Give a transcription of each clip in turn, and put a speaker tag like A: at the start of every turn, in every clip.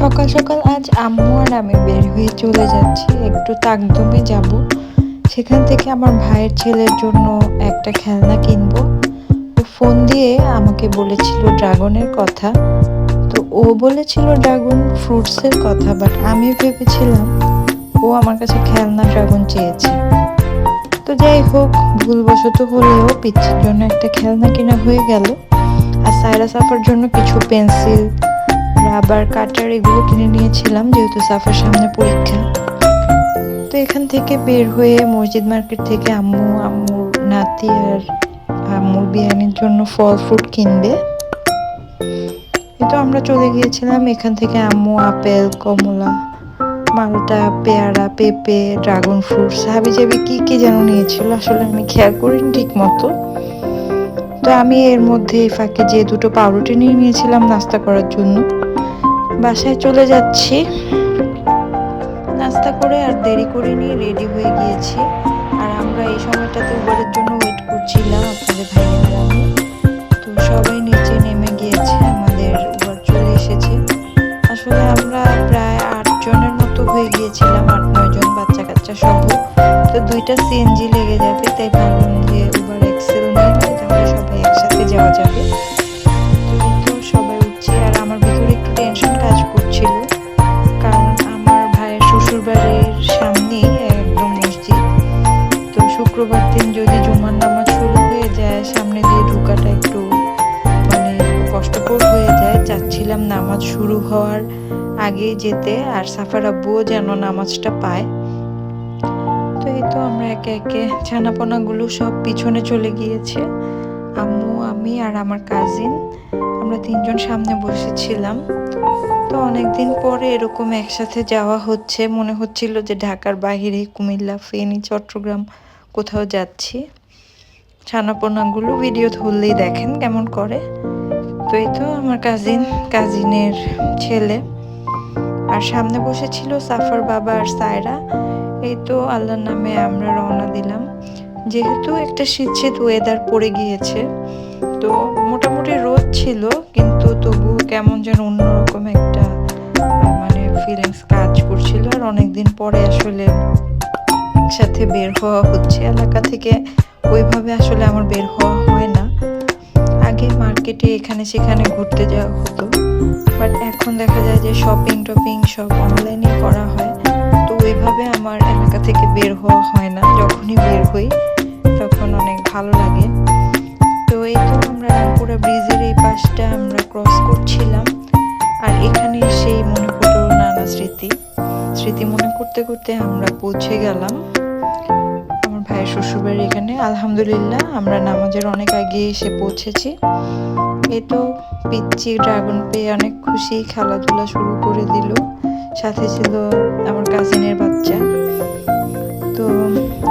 A: সকাল সকাল আজ আম্মু আর আমি বের হয়ে চলে যাচ্ছি। একটু তাকদমে যাব। সেখান থেকে আমার ভাইয়ের ছেলের জন্য একটা খেলনা কিনবো। ফোন দিয়ে আমাকে বলেছিল ড্রাগনের কথা। তো ও বলেছিল ড্রাগন ফ্রুটসের কথা, বাট আমি ভেবেছিলাম ও আমার কাছে খেলনা ড্রাগন চেয়েছে। তো যাই হোক, ভুলবশত হলেও পিচ্ছির জন্য একটা খেলনা কেনা হয়ে গেল। আর সাইরা সাফার জন্য কিছু পেন্সিল রাবার কাটার এগুলো কিনে নিয়েছিলাম, যেহেতু সাফার সামনে পরীক্ষা। তো এখান থেকে বের হয়ে মসজিদ মার্কেট থেকে আম্মু, আম্মুর নাতি আর আম্মুর বিরিয়ানির জন্য ফল ফ্রুট কিনবে। তো আমরা চলে গিয়েছিলাম, এখান থেকে আম্মু, আপেল, কমলা, মালটা, পেয়ারা, পেঁপে, ড্রাগন ফ্রুটস হাবি জাবি কি কি যেন নিয়েছিল, আসলে আমি খেয়াল করিনি ঠিক মতো তো আমি এর মধ্যে এই ফাঁকে যে দুটো পাউরুটি নিয়ে নিয়েছিলাম নাস্তা করার জন্য, বাসায় চলে যাচ্ছি। নাস্তা করে আর দেরি করে নিয়ে রেডি হয়ে গিয়েছি। আর আমরা এই সময়টাতে উবারের জন্য ওয়েট করছিলাম আপনাদের আমি তো সবাই নিচে নেমে গিয়েছে, আমাদের উবার চলে এসেছে। আসলে আমরা প্রায় আটজনের মতো হয়ে গিয়েছিলাম, আট নয় জন বাচ্চা কাচ্চা সহ। তো দুইটা সিএনজি লেগে যাবে, তাই ভাবলাম যে উবার এক্সেল নিয়ে নামাজ শুরু হওয়ার আগে যেতে আর সাফার আব্বুও যেন নামাজটা পায়। তো এই তো আমরা একে একে ছানাপোনাগুলো সব পিছনে চলে গিয়েছে। আম্মু, আমি আর আমার কাজিন আমরা তিনজন সামনে বসেছিলাম। তো অনেকদিন পরে এরকম একসাথে যাওয়া হচ্ছে। মনে হচ্ছিল যে ঢাকার বাইরে কুমিল্লা, ফেনী, চট্টগ্রাম কোথাও যাচ্ছি। ছানাপোনাগুলো ভিডিও ধরলেই দেখেন কেমন করে। তো এই তো আমার কাজিন কাজিনের ছেলে। আর সামনে বসেছিল সাফার বাবা আর সায়রা। এই তো আল্লাহর নামে আমরা রওনা দিলাম। যেহেতু একটা শীত শীত ওয়েদার পড়ে গিয়েছে, তো মোটামুটি রোদ ছিল, কিন্তু তবু কেমন যেন অন্যরকম একটা মানে ফিলিংস কাজ করছিল। আর অনেকদিন পরে আসলে একসাথে বের হওয়া হচ্ছে। এলাকা থেকে ওইভাবে আসলে আমার বের হওয়া হয় না। মার্কেটে এখানে সেখানে ঘুরতে যাওয়া হতো। বাট এখন দেখা যায় যে শপিং টপিং সব অনলাইনে করা হয়। তো ওইভাবে আমার এলাকা থেকে বের হওয়া হয় না। যখনই বের হই, তখন অনেক ভালো লাগে। তো এই তো আমরা রামপুরা ব্রিজের এই পাশটা আমরা ক্রস করছিলাম। আর এখানে সেই মনে পড়ল নানা স্মৃতি। স্মৃতি মনে করতে করতে আমরা পৌঁছে গেলাম। ভাইয়ের শ্বশুরবাড়ি এখানে। আলহামদুলিল্লাহ, আমরা নামাজের অনেক আগে এসে পৌঁছেছি। এই তো পিচ্ছি ড্রাগন পেয়ে অনেক খুশি, খেলাধুলা শুরু করে দিল। সাথে ছিল আমার কাজিনের বাচ্চা। তো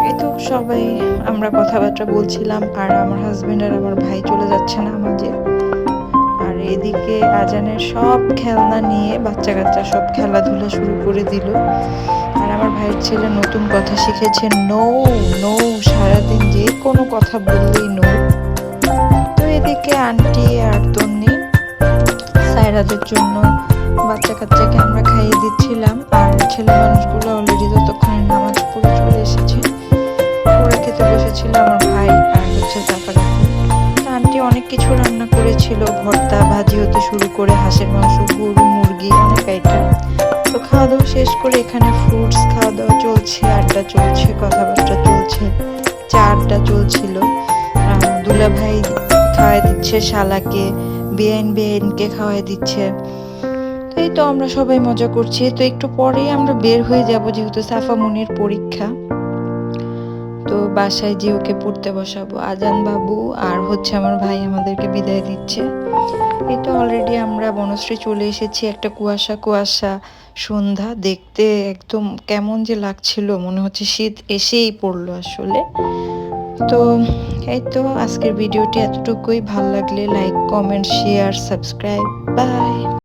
A: এই তো সবাই আমরা কথাবার্তা বলছিলাম, আর আমার হাজবেন্ড আর আমার ভাই চলে যাচ্ছে না আমাদের এদিকে আজানের সব খেলনা নিয়ে বাচ্চা কাচ্চা সব খেলাধুলা শুরু করে দিল। আর আমার ভাইয়ের ছেলে নতুন কথা শিখেছে, নো নো, সারাদিন যে কোনো কথা বললেই নো। তো এদিকে আন্টি আর তন্নি সায়রাদের জন্য বাচ্চা কাচ্চাকে আমরা খাইয়ে দিচ্ছিলাম। আর ছেলে মানুষগুলো করেছিল ভর্তা ভাজি হতে শুরু করে হাঁসের মাংস গরু মুরগি অনেক আইটেম তো খাওয়া দাওয়া শেষ করে এখানে ফ্রুটস খাওয়া দাওয়া চলছে আড্ডা চলছে কথাবার্তা চলছে চা আড্ডা চলছিল। আহ, দুলা ভাই খাওয়াই দিচ্ছে শালাকে বেআইন বেআইনকে খাওয়াই দিচ্ছে। তো এই তো আমরা সবাই মজা করছি। তো একটু পরেই আমরা বের হয়ে যাব যেহেতু সাফা মুনির পরীক্ষা। বাসায় যে ওকে পড়তে বসাবো। আজান বাবু আর হচ্ছে আমার ভাই আমাদেরকে বিদায় দিচ্ছে। তো অলরেডি আমরা বনশ্রী চলে এসেছি একটা কুয়াশা কুয়াশা সন্ধ্যা। দেখতে একদম কেমন যে লাগছিল, মনে হচ্ছে শীত এসেই পড়ল আসলে। তো এই তো আজকের ভিডিওটি এতটুকুই। ভালো লাগলে like comment share subscribe bye